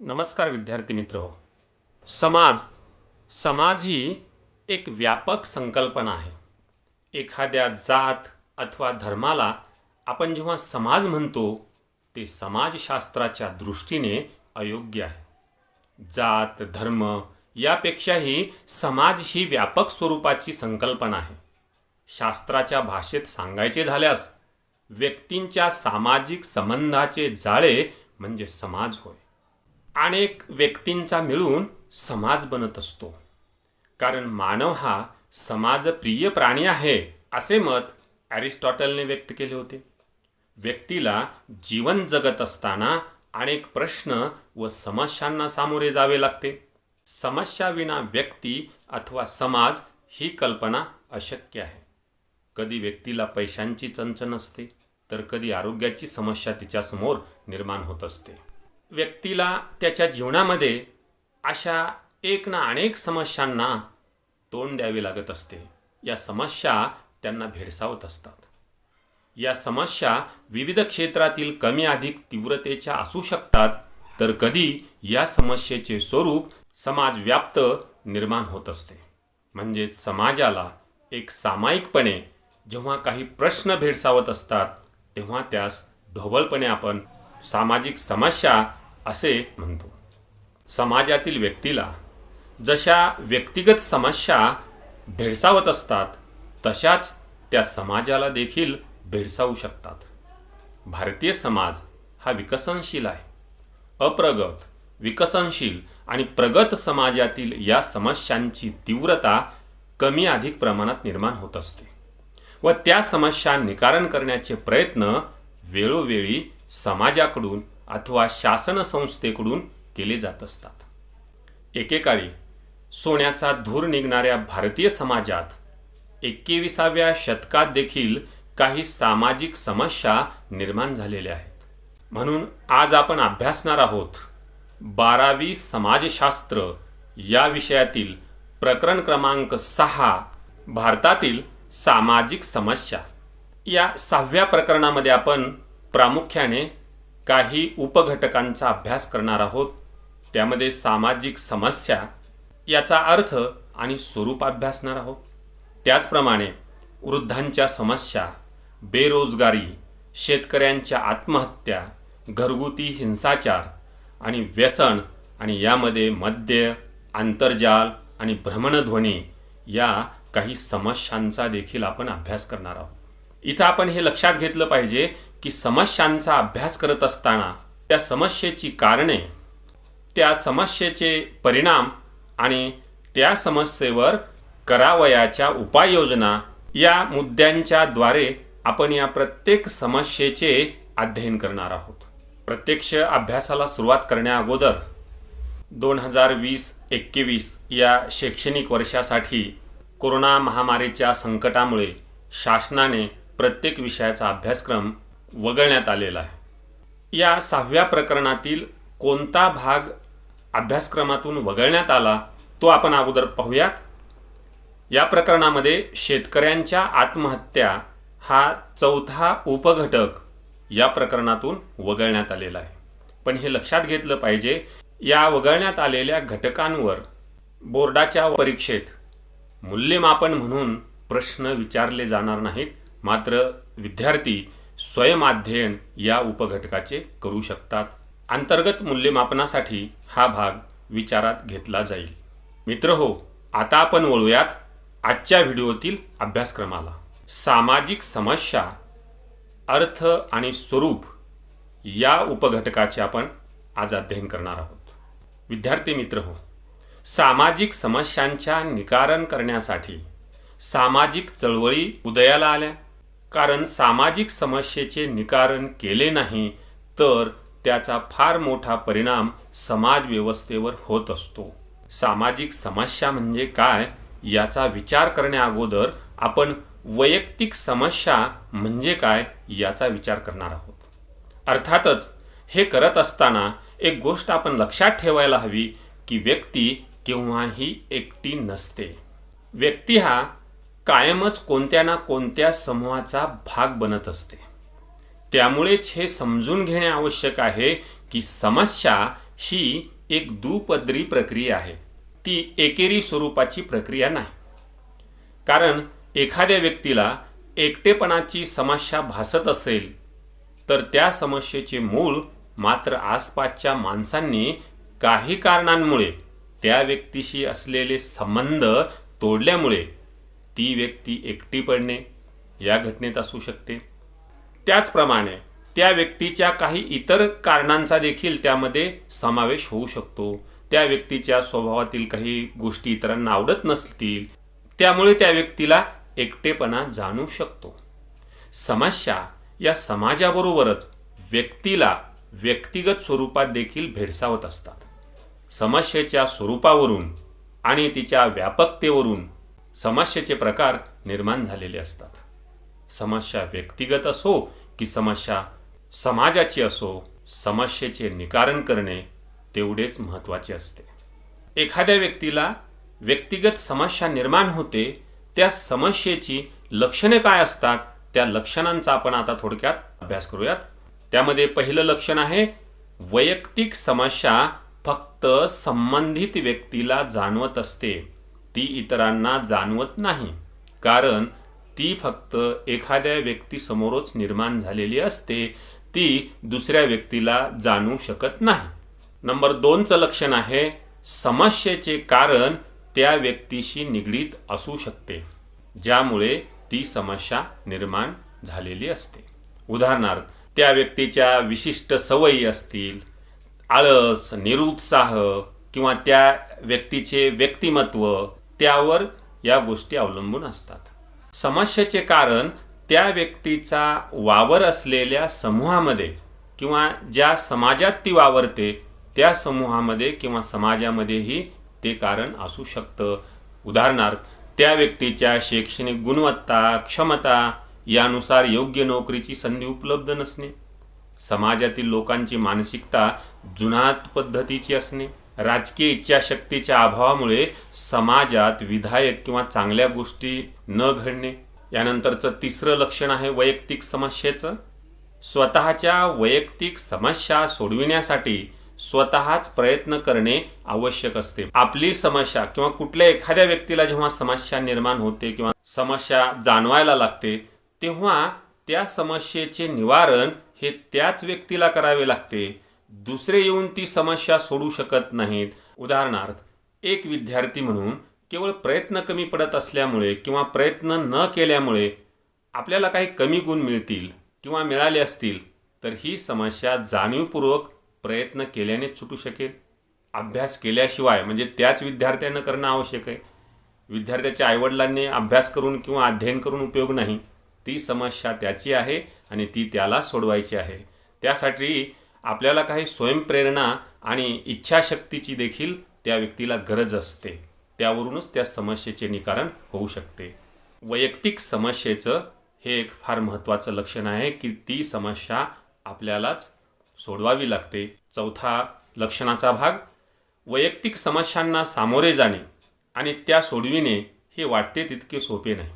नमस्कार विद्यार्थी मित्र. समाज. समाज ही एक व्यापक संकल्पना आहे. एखाद्या जात अथवा धर्माला आपण जेव्हा समाज म्हणतो ते समाजशास्त्राच्या दृष्टीने अयोग्य आहे. जात धर्म यापेक्षाही समाज ही व्यापक स्वरूपाची संकल्पना आहे. शास्त्राच्या भाषेत सांगायचे झाल्यास व्यक्तींच्या सामाजिक संबंधाचे जाळे म्हणजे समाज होय. अनेक व्यक्तींचा मिळून समाज बनत असतो. कारण मानव हा समाजप्रिय प्राणी आहे असे मत ॲरिस्टॉटलने व्यक्त केले होते. व्यक्तीला जीवन जगत असताना अनेक प्रश्न व समस्यांना सामोरे जावे लागते. समस्याविना व्यक्ती अथवा समाज ही कल्पना अशक्य आहे. कधी व्यक्तीला पैशांची चंचन असते तर कधी आरोग्याची समस्या तिच्यासमोर निर्माण होत असते. व्यक्तीला त्याच्या जीवनामध्ये अशा एक ना अनेक समस्यांना तोंड द्यावे लागत असते. या समस्या त्यांना भेडसावत असतात. या समस्या विविध क्षेत्रातील कमी अधिक तीव्रतेच्या असू शकतात तर कधी या समस्येचे स्वरूप समाजव्याप्त निर्माण होत असते. म्हणजेच समाजाला एक सामायिकपणे जेव्हा काही प्रश्न भेडसावत असतात तेव्हा त्यास ढोबळपणे आपण सामाजिक समस्या असे म्हणतो. समाजातील व्यक्तीला जशा व्यक्तिगत समस्या भेडसावत असतात तशाच त्या समाजाला देखील भेडसावू शकतात. भारतीय समाज हा विकसनशील आहे. अप्रगत विकसनशील आणि प्रगत समाजातील या समस्यांची तीव्रता कमी अधिक प्रमाणात निर्माण होत असते व त्या समस्या निकारण करण्याचे प्रयत्न वेळोवेळी समाजाकडून अथवा शासन संस्थेकडून केले जात असतात. एकेकाळी सोन्याचा धूर निघणाऱ्या भारतीय समाजात एकविसाव्या शतकात देखील काही सामाजिक समस्या निर्माण झालेल्या आहेत. म्हणून आज आपण अभ्यासणार आहोत बारावी समाजशास्त्र या विषयातील प्रकरण क्रमांक सहा भारतातील सामाजिक समस्या. या सहाव्या प्रकरणामध्ये आपण प्रामुख्याने काही उपघटकांचा अभ्यास करणार आहोत. त्यामध्ये सामाजिक समस्या याचा अर्थ आणि स्वरूप अभ्यासणार आहोत. त्याचप्रमाणे वृद्धांच्या समस्या बेरोजगारी शेतकऱ्यांच्या आत्महत्या घरगुती हिंसाचार आणि व्यसन आणि यामध्ये मद्य आंतरजाल आणि भ्रमणध्वनी या काही समस्यांचा देखील आपण अभ्यास करणार आहोत. इथं आपण हे लक्षात घेतलं पाहिजे की समस्यांचा अभ्यास करत असताना त्या समस्येची कारणे त्या समस्येचे परिणाम आणि त्या समस्येवर करावयाच्या उपाययोजना या मुद्द्यांच्या द्वारे आपण या प्रत्येक समस्येचे अध्ययन करणार आहोत. प्रत्यक्ष अभ्यासाला सुरुवात करण्या अगोदर दोन हजार वीस एकवीस या शैक्षणिक वर्षासाठी कोरोना महामारीच्या संकटामुळे शासनाने प्रत्येक विषयाचा अभ्यासक्रम वगळण्यात आलेला आहे. या सहाव्या प्रकरणातील कोणता भाग अभ्यासक्रमातून वगळण्यात आला तो आपण अगोदर पाहूयात. या प्रकरणामध्ये शेतकऱ्यांच्या आत्महत्या हा चौथा उपघटक या प्रकरणातून वगळण्यात आलेला आहे. पण हे लक्षात घेतलं पाहिजे या वगळण्यात आलेल्या घटकांवर बोर्डाच्या परीक्षेत मूल्यमापन म्हणून प्रश्न विचारले जाणार नाहीत. मात्र विद्यार्थी स्वयंअध्ययन या उपघटकाचे करू शकतात. अंतर्गत मूल्यमापनासाठी हा भाग विचारात घेतला जाईल. मित्र हो आता आपण वळूयात आजच्या व्हिडिओतील अभ्यासक्रमाला. सामाजिक समस्या अर्थ आणि स्वरूप या उपघटकाचे आपण आज अध्ययन करणार आहोत. विद्यार्थी मित्र हो सामाजिक समस्यांच्या निकारण करण्यासाठी सामाजिक चळवळी उदयाला आल्या. कारण सामाजिक समस्येचे निकारण केले नाही तर त्याचा फार मोठा परिणाम समाज व्यवस्थेवर होत असतो. सामाजिक समस्या म्हणजे काय याचा विचार करण्याअगोदर आपण वैयक्तिक समस्या म्हणजे काय याचा विचार करणार आहोत. अर्थातच हे करत असताना एक गोष्ट आपण लक्षात ठेवायला हवी की व्यक्ती केव्हाही एकटी नसते. व्यक्ती हा कायमच कोणत्या ना कोणत्या समूहाचा भाग बनत असते. त्यामुळेच हे समजून घेणे आवश्यक आहे की समस्या ही एक दुपदरी प्रक्रिया आहे. ती एकेरी स्वरूपाची प्रक्रिया नाही. कारण एखाद्या व्यक्तीला एकटेपणाची समस्या भासत असेल तर त्या समस्येचे मूळ मात्र आसपासच्या माणसांनी काही कारणांमुळे त्या व्यक्तीशी असलेले संबंध तोडल्यामुळे ती व्यक्ती एकटी पडणे या घटनेत असू शकते. त्याचप्रमाणे त्या व्यक्तीच्या काही इतर कारणांचा देखील त्यामध्ये समावेश होऊ शकतो. त्या व्यक्तीच्या स्वभावातील काही गोष्टी इतरांना आवडत नसतील त्यामुळे त्या व्यक्तीला एकटेपणा जाणू शकतो. समस्या या समाजाबरोबरच व्यक्तीला व्यक्तिगत स्वरूपात देखील भेडसावत असतात. समस्येच्या स्वरूपावरून आणि तिच्या व्यापकतेवरून समस्येचे प्रकार निर्माण झालेले असतात. समस्या व्यक्तिगत असो की समस्या समाजाची असो समस्येचे निकारण करणे तेवढेच महत्त्वाचे असते. एखाद्या व्यक्तीला व्यक्तिगत समस्या निर्माण होते त्या समस्येची लक्षणे काय असतात त्या लक्षणांचा आपण आता थोडक्यात अभ्यास करूयात. त्यामध्ये पहिलं लक्षण आहे वैयक्तिक समस्या फक्त संबंधित व्यक्तीला जाणवत असते. ती इतरांना जाणवत नाही. कारण ती फक्त एखाद्या व्यक्तीसमोरच निर्माण झालेली असते ती दुसऱ्या व्यक्तीला जाणू शकत नाही. नंबर दोनचं लक्षण आहे समस्येचे कारण त्या व्यक्तीशी निगडीत असू शकते ज्यामुळे ती समस्या निर्माण झालेली असते. उदाहरणार्थ त्या व्यक्तीच्या विशिष्ट सवयी असतील आळस निरुत्साह किंवा त्या व्यक्तीचे व्यक्तिमत्व त्यावर या गोष्टी अवलंबून असतात. समस्येचे कारण त्या व्यक्तीचा वावर असलेल्या समूहामध्ये किंवा ज्या समाजात ती वावरते त्या समूहामध्ये किंवा समाजामध्येही ते कारण असू शकतं. उदाहरणार्थ त्या व्यक्तीच्या शैक्षणिक गुणवत्ता क्षमता यानुसार योग्य नोकरीची संधी उपलब्ध नसणे. समाजातील लोकांची मानसिकता जुनाट पद्धतीची असणे. राजकीय इच्छाशक्तीच्या अभावामुळे समाजात विधायक किंवा चांगल्या गोष्टी न घडणे. यानंतरचं तिसरं लक्षण आहे वैयक्तिक समस्येचं. स्वतःच्या वैयक्तिक समस्या सोडविण्यासाठी स्वतःच प्रयत्न करणे आवश्यक असते. आपली समस्या किंवा कुठल्या एखाद्या व्यक्तीला जेव्हा समस्या निर्माण होते किंवा समस्या जाणवायला लागते तेव्हा त्या समस्येचे निवारण हे त्याच व्यक्तीला करावे लागते. दुसरे येऊन ती समस्या सोडू शकत नाहीत. उदाहरणार्थ एक विद्यार्थी म्हणून केवळ प्रयत्न कमी पडत असल्यामुळे किंवा प्रयत्न न केल्यामुळे आपल्याला काही कमी गुण मिळतील किंवा मिळाले असतील तर ही समस्या जाणीवपूर्वक प्रयत्न केल्याने सुटू शकेल. अभ्यास केल्याशिवाय म्हणजे त्याच विद्यार्थ्यानं करणं आवश्यक आहे. विद्यार्थ्याच्या आईवडिलांनी अभ्यास करून किंवा अध्ययन करून उपयोग नाही. ती समस्या त्याची आहे आणि ती त्याला सोडवायची आहे. त्यासाठी आपल्याला काही स्वयंप्रेरणा आणि इच्छाशक्तीची देखील त्या व्यक्तीला गरज असते. त्यावरूनच त्या समस्येचे निकारण होऊ शकते. वैयक्तिक समस्येचं हे एक फार महत्त्वाचं लक्षण आहे की ती समस्या आपल्यालाच सोडवावी लागते. चौथा लक्षणाचा भाग वैयक्तिक समस्यांना सामोरे जाणे आणि त्या सोडविणे हे वाटते तितके सोपे नाही.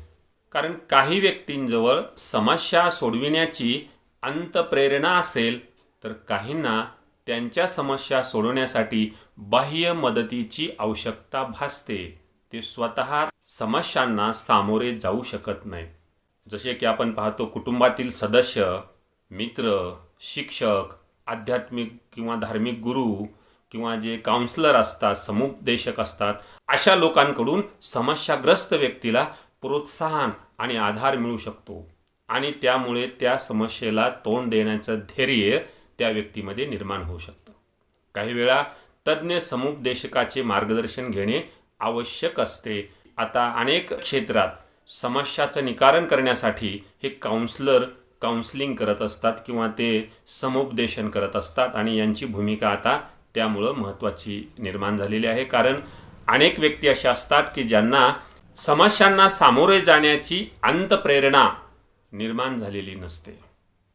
कारण काही व्यक्तींजवळ समस्या सोडविण्याची अंतप्रेरणा असेल तर काहींना त्यांच्या समस्या सोडवण्यासाठी बाह्य मदतीची आवश्यकता भासते. ते स्वतः समस्यांना सामोरे जाऊ शकत नाही. जसे की आपण पाहतो कुटुंबातील सदस्य मित्र शिक्षक आध्यात्मिक किंवा धार्मिक गुरु किंवा जे काउन्सलर असतात समुपदेशक असतात अशा लोकांकडून समस्याग्रस्त व्यक्तीला प्रोत्साहन आणि आधार मिळू शकतो. आणि त्यामुळे त्या समस्येला तोंड देण्याचं धैर्य त्या व्यक्तीमध्ये निर्माण होऊ शकतं. काही वेळा तज्ज्ञ समुपदेशकाचे मार्गदर्शन घेणे आवश्यक असते. आता अनेक क्षेत्रात समस्याचं निकारण करण्यासाठी हे काउन्सलर काउन्सलिंग करत असतात किंवा ते समुपदेशन करत असतात आणि यांची भूमिका आता त्यामुळं महत्त्वाची निर्माण झालेली आहे. कारण अनेक व्यक्ती अशा असतात की ज्यांना समस्यांना सामोरे जाण्याची अंतप्रेरणा निर्माण झालेली नसते.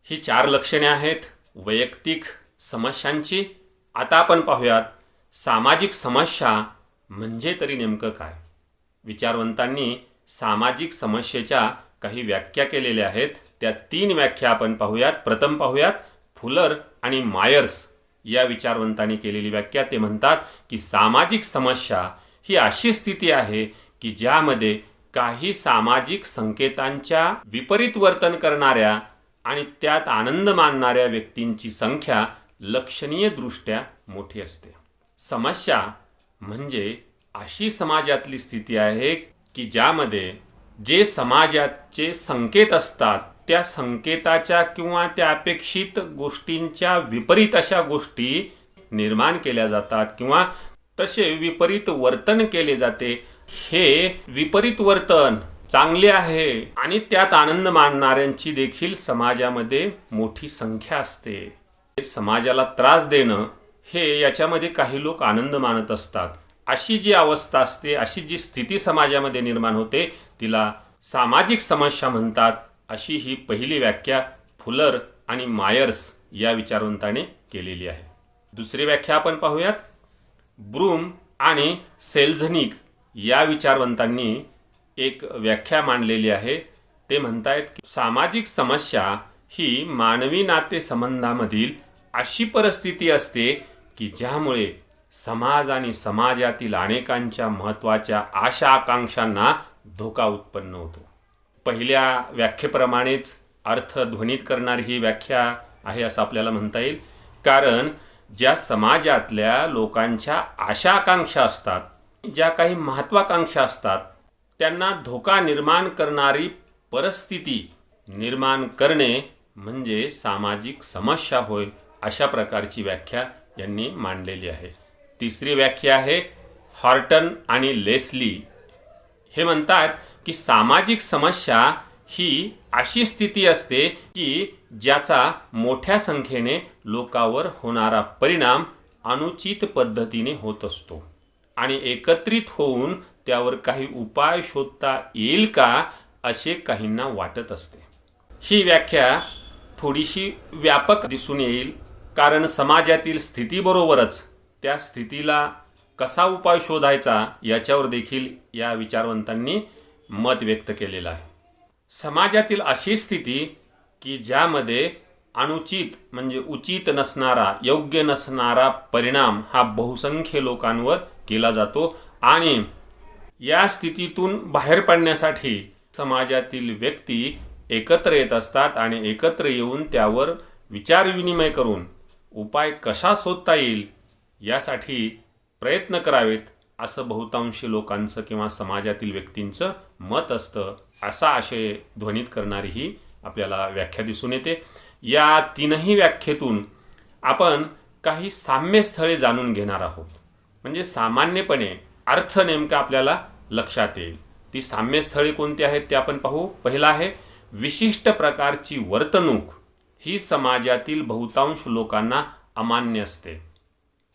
ही चार लक्षणे आहेत. वैयक्तिक समस्यांची आता आपण पाहूयात. सामाजिक समस्या म्हणजे तरी नेमकं काय? विचारवंतांनी सामाजिक समस्येच्या काही व्याख्या केलेल्या आहेत. त्या तीन व्याख्या आपण पाहूयात. प्रथम पाहूयात फुलर आणि मायर्स या विचारवंतांनी केलेली व्याख्या. ते म्हणतात की सामाजिक समस्या ही अशी स्थिती आहे की ज्यामध्ये काही सामाजिक संकेतांच्या विपरीत वर्तन करणाऱ्या आणि त्यात आनंद मानणाऱ्या व्यक्तींची संख्या लक्षणीय दृष्ट्या मोठी असते. समस्या म्हणजे अशी समाजातली स्थिती आहे की ज्यामध्ये जे समाजाचे संकेत असतात त्या संकेताच्या किंवा त्या अपेक्षित गोष्टींच्या विपरीत अशा गोष्टी निर्माण केल्या जातात किंवा तसे विपरीत वर्तन केले जाते. हे विपरीत वर्तन चांगले आहे आणि त्यात आनंद मानणाऱ्यांची देखील समाजामध्ये मोठी संख्या असते. समाजाला त्रास देणं हे याच्यामध्ये काही लोक आनंद मानत असतात. अशी जी अवस्था असते अशी जी स्थिती समाजामध्ये निर्माण होते तिला सामाजिक समस्या म्हणतात. अशी ही पहिली व्याख्या फुलर आणि मायर्स या विचारवंताने केलेली आहे. दुसरी व्याख्या आपण पाहूयात. ब्रूम आणि सेल्झनिक या विचारवंतांनी एक व्याख्या मांडलेली आहे. ते म्हणतायत की सामाजिक समस्या ही मानवी नातेसंबंधामधील अशी परिस्थिती असते की ज्यामुळे समाज आणि समाजातील अनेकांच्या महत्त्वाच्या आशा आकांक्षांना धोका उत्पन्न होतो. पहिल्या व्याख्येप्रमाणेच अर्थ ध्वनित करणारी ही व्याख्या आहे असं आपल्याला म्हणता येईल. कारण ज्या समाजातल्या लोकांच्या आशा आकांक्षा असतात ज्या काही महत्वाकांक्षा असतात त्यांना धोका निर्माण करणारी परिस्थिती निर्माण करणे म्हणजे सामाजिक समस्या होय अशा प्रकारची व्याख्या यांनी मांडलेली आहे. तिसरी व्याख्या आहे हॉर्टन आणि लेस्ली. हे म्हणतात की सामाजिक समस्या ही अशी स्थिती असते की ज्याचा मोठ्या संख्येने लोकावर होणारा परिणाम अनुचित पद्धतीने होत असतो आणि एकत्रित होऊन त्यावर काही उपाय शोधता येईल का असे काहींना वाटत असते. ही व्याख्या थोडीशी व्यापक दिसून येईल कारण समाजातील स्थितीबरोबरच त्या स्थितीला कसा उपाय शोधायचा याच्यावर देखील या विचारवंतांनी मत व्यक्त केलेलं आहे. समाजातील अशी स्थिती की ज्यामध्ये अनुचित म्हणजे उचित नसणारा योग्य नसणारा परिणाम हा बहुसंख्य लोकांवर केला जातो आणि या स्थितीतून बाहेर पडण्यासाठी समाजातील व्यक्ती एकत्र येत असतात आणि एकत्र येऊन त्यावर विचारविनिमय करून उपाय कसा शोधता येईल यासाठी प्रयत्न करावेत असं बहुतांशी लोकांचं किंवा समाजातील व्यक्तींचं मत असतं असा आशय ध्वनित करणारी ही आपल्याला व्याख्या दिसून येते. या तीनही व्याख्येतून आपण काही साम्यस्थळे जाणून घेणार आहोत. म्हणजे सामान्यपणे अर्थ नेमका आपल्याला लक्षात येईल. ती साम्यस्थळे कोणती आहेत ते आपण पाहू. पहिला आहे विशिष्ट प्रकारची वर्तणूक ही समाजातील बहुतांश लोकांना अमान्य असते.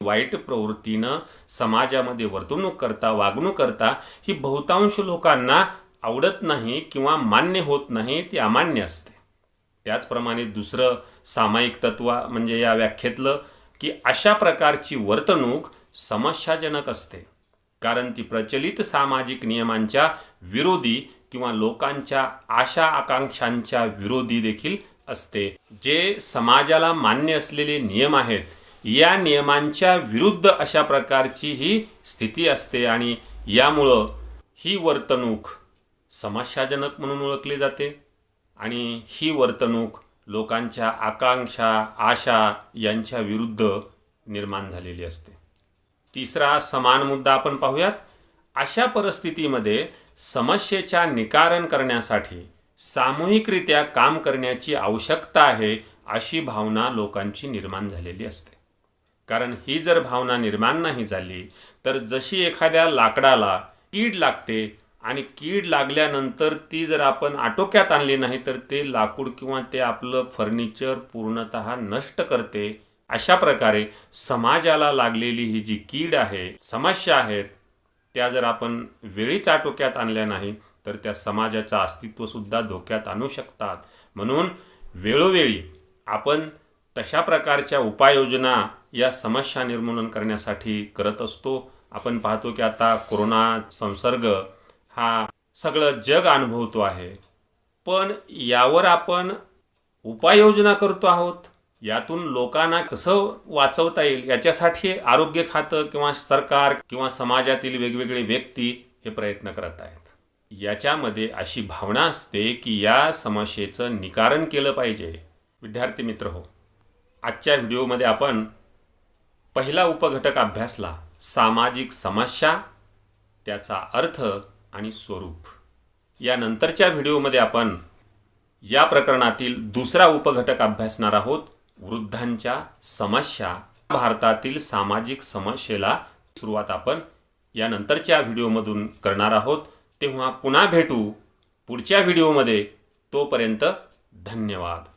वाईट प्रवृत्तीनं समाजामध्ये वर्तणूक करता वागणूक करता ही बहुतांश लोकांना आवडत नाही किंवा मान्य होत नाही ती अमान्य असते. त्याचप्रमाणे दुसरं सामायिक तत्व म्हणजे या व्याख्येतलं की अशा प्रकारची वर्तणूक समस्याजनक असते. कारण ती प्रचलित सामाजिक नियमांच्या विरोधी किंवा लोकांच्या आशा आकांक्षांच्या विरोधी देखील असते. जे समाजाला मान्य असलेले नियम आहेत या नियमांच्या विरुद्ध अशा प्रकारची ही स्थिती असते आणि यामुळं ही वर्तणूक समस्याजनक म्हणून ओळखली जाते आणि ही वर्तणूक लोकांच्या आकांक्षा आशा यांच्या विरुद्ध निर्माण झालेली असते. तिसरा समान मुद्दा आपण पाहूयात. अशा परिस्थितीमध्ये समस्येच्या निकारण करण्यासाठी सामूहिकरित्या काम करण्याची आवश्यकता आहे अशी भावना लोकांची निर्माण झालेली असते. कारण ही जर भावना निर्माण नाही झाली तर जशी एखाद्या लाकडाला कीड लागते आणि कीड लागल्यानंतर ती जर आपण आटोक्यात आणली नाही तर ते लाकूड किंवा ते आपलं फर्निचर पूर्णत नष्ट करते अशा प्रकारे समाजाला लागलेली ही जी कीड आहे समस्या आहेत त्या जर आपण वेळीच आटोक्यात आणल्या नाही तर त्या समाजाचं अस्तित्वसुद्धा धोक्यात आणू शकतात. म्हणून वेळोवेळी आपण तशा प्रकारच्या उपाययोजना या समस्या निर्मूलन करण्यासाठी करत असतो. आपण पाहतो की आता कोरोना संसर्ग हा सगळं जग अनुभवतो आहे. पण यावर आपण उपाययोजना करतो आहोत? यातून लोकांना कसं वाचवता येईल याच्यासाठी आरोग्य खातं किंवा सरकार किंवा समाजातील वेगवेगळे व्यक्ती हे प्रयत्न करत आहेत. याच्यामध्ये अशी भावना असते की या समस्येचं निकारण केलं पाहिजे. विद्यार्थी मित्र हो आजच्या व्हिडिओमध्ये आपण पहिला उपघटक अभ्यासला सामाजिक समस्या त्याचा अर्थ आणि स्वरूप. यानंतरच्या व्हिडिओमध्ये आपण या प्रकरणातील दुसरा उपघटक अभ्यासणार आहोत. वृद्धांच्या समस्या भारतातील सामाजिक समस्येला सुरुवात आपण यानंतरच्या व्हिडिओमधून करणार आहोत. तेव्हा पुन्हा भेटू पुढच्या व्हिडिओमध्ये. तोपर्यंत धन्यवाद.